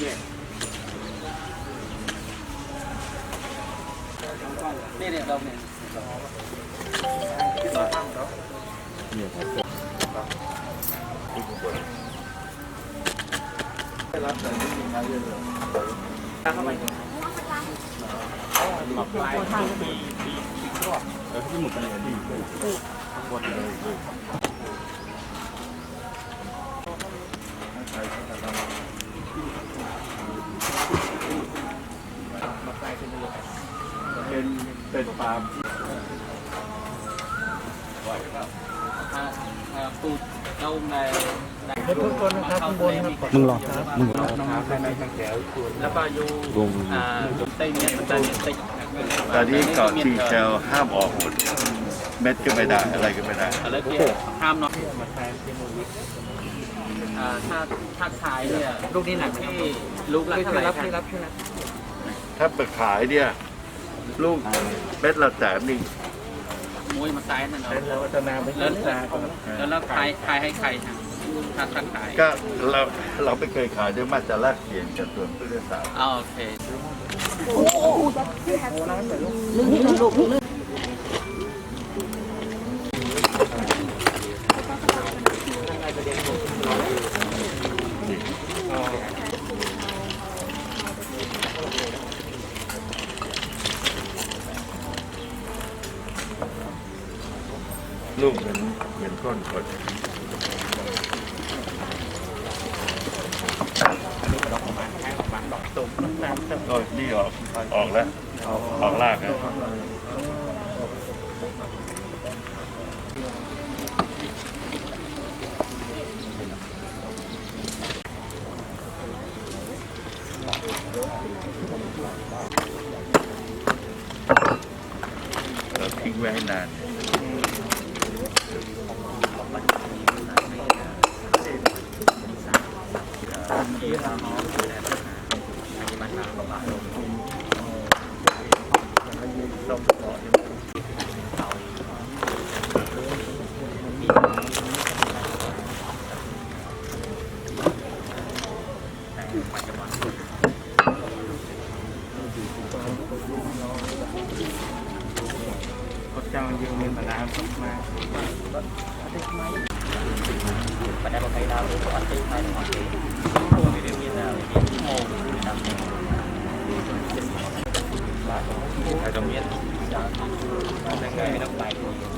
นี่เนี่ยเราเนี่ยเป็น เป็นฟาร์มอ่าอ่าปูดเราในในทุกคนนะครับข้างบนครับ มึงรอมึงรอแล้วก็อยู่อ่าใต้เนี่ยมันใต้เนี่ยใต้ตอนนี้เกาะซีเชลห้ามออกหมดเม็ดก็ไม่ได้อะไรก็ไม่ได้ อะไรเกี่ยวห้ามเนาะอ่าถ้าถ้าขายเนี่ยลูกนี้หนักที่ลูกละเท่าไหร่ครับ ถ้าไปขายเนี่ย ลูกเม็ดละแสนหนึ่งมวยมาขายนั่นเนาะแล้ววัฒนาไม่แล้วใช่ครับแล้วแล้วขายขายให้ใครฮะถ้าถ้าขายก็เราเราไม่เคยขายด้วยมาจะแลกเปลี่ยนกับส่วนผู้โดยสารอ๋อโอเคลูก เหมือนเหมือนก้นคนโอ้ยนี่ออกออกแล้ว ออกลากแล้วเราทิ้งไว้ให้นาน គាត់ចង់យើងមានបណ្ដាសុខមកអត់ទេថ្មីបណ្ដាប្រភេទដើមគឺអត់ទេថ្មីអត់ទេព្រោះវាមានមានឈ្មោះតាមនេះបាទហើយក៏មានដល់ថ្ងៃនៅបាយ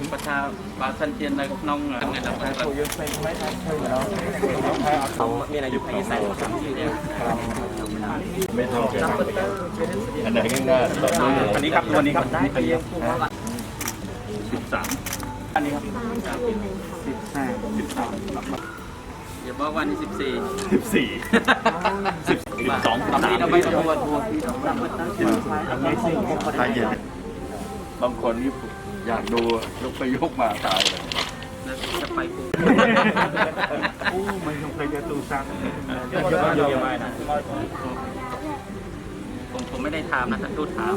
ม่ได้มีดาวมีโมงดำไอ้ตรงนี้ยังไงไม่ต้องไปยังยังไม่ยังละเอียดที่ช่างไม้เอามาเลยผมก็ชื่อมาไทยกันเราแต่ก็ถ้าจ้างทางด้านเราบอกมามาน้ำเลยก็ช่วยกับน้ำมาน้ำในหัวซึ่งยังเมียนคือออกแต่จินดาวนี่ก็ได้ช่วได้ไปหรอกเผื่ออันนี้ขาดตายเลยตายแล้วบางทีไปกูที่กัมพูชาถ้าเผื่อเป็นตัวพุทธศาสตร์ด้วยกันได้โอเคประชาบาสันเทียนในน้องทำไงต้องไปแบบเขามีอายุปีแสิบสามสิบเนี่ยไม่ท่ากันอันไหนง่ายๆอันนี้ครับวันนี้ครับได้ไปเยี่ยมสิบสามอันนี้ครับสิบห้าสิบสามอย่าบอกวันที่สิบสี่สิบสี่สิบสองทำนี้เราไม่ต้องวันทัวร์ถ้าเย็น บางคนนี่อยากดูยกไปยกมาตายเลยจะไปกูอู้มันยังเคยจะตูซักผมผมไม่ได้ถามนะท่านทูตถาม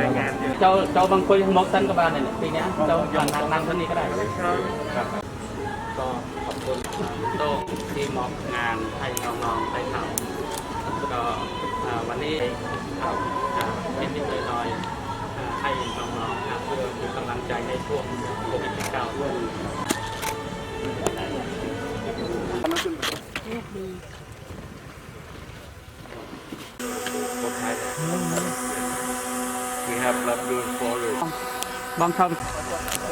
รายงานเยอะเจ้าเจ้าบาง คนมอกสันกับบานเนี่ยปีนี้เจ้าผ่านนางเท่านี้ก็ได้ก็ขอบคุณโต้งที่มอบงานให้น้องๆให้เขาก็อ่าวันนี้เอาอ่าเป็นนิดหน่อยๆอ่าให้น้องๆนะเพื่อเป็นกำลังใจในช่วงโควิด19ด้วย have love you for it បងធំ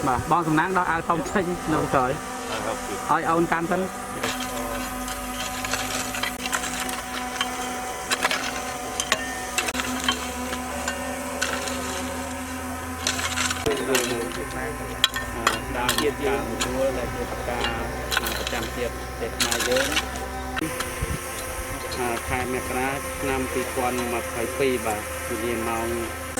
បាទបងសំណាងដល់អាវធំចេញនៅក្រោយឲ្យអូនកាន់សិនជាតិយើងមួយដែលជាប្រការប្រចាំជាតិតែខ្មែរយើងខែមករាឆ្នាំ2022បាទគឺមានម៉ោង